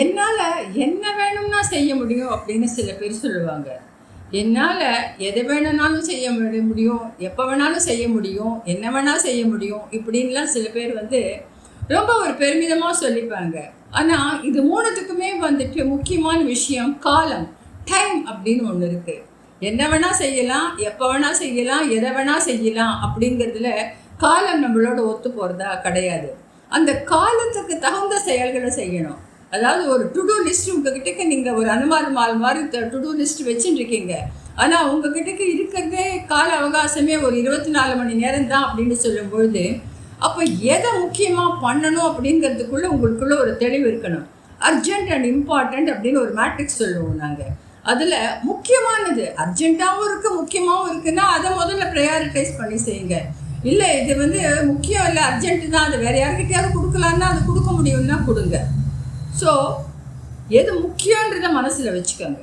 என்னால் என்ன வேணும்னா செய்ய முடியும் அப்படின்னு சில பேர் சொல்லுவாங்க. என்னால் எதை வேணும்னாலும் செய்ய முடியும் எப்போ வேணாலும் செய்ய முடியும் என்ன வேணால் செய்ய முடியும் இப்படின்லாம் சில பேர் வந்து ரொம்ப ஒரு பெருமிதமாக சொல்லிப்பாங்க. ஆனால் இது மூணுத்துக்குமே வந்துட்டு முக்கியமான விஷயம் காலம் டைம் அப்படின்னு ஒன்று இருக்குது என்ன வேணால் செய்யலாம் எப்போ வேணால் செய்யலாம் எதை வேணால் செய்யலாம் அப்படிங்கிறதுல காலம் நம்மளோட ஒத்து போகிறதா கிடையாது. அந்த காலத்துக்கு தகுந்த செயல்களை செய்யணும். அதாவது ஒரு டுடூ லிஸ்ட் உங்ககிட்டக்கு நீங்கள் ஒரு அனுமார் மால் மாதிரி டுடூ லிஸ்ட் வச்சுட்டு இருக்கீங்க ஆனால் உங்ககிட்டக்கு இருக்கிறதே கால அவகாசமே ஒரு இருபத்தி நாலு மணி நேரம் தான் அப்படின்னு சொல்லும்பொழுது அப்போ எதை முக்கியமாக பண்ணணும் அப்படிங்கிறதுக்குள்ள உங்களுக்குள்ளே ஒரு தெளிவு இருக்கணும். அர்ஜென்ட் அண்ட் இம்பார்ட்டண்ட் அப்படின்னு ஒரு மேட்ரிக்ஸ் சொல்லுவோம் நாங்கள் அதில் முக்கியமானது அர்ஜென்ட்டாகவும் இருக்குது முக்கியமாகவும் இருக்குன்னா அதை முதல்ல ப்ரையாரிட்டைஸ் பண்ணி செய்யுங்க. இல்லை இது வந்து முக்கியம் இல்லை அர்ஜென்ட்டு தான் அது வேறு யார்கிட்டயாவது கொடுக்கலான்னா அது கொடுக்க முடியும்னா கொடுங்க. ஸோ எது முக்கியன்றதை மனசில் வச்சுக்கோங்க.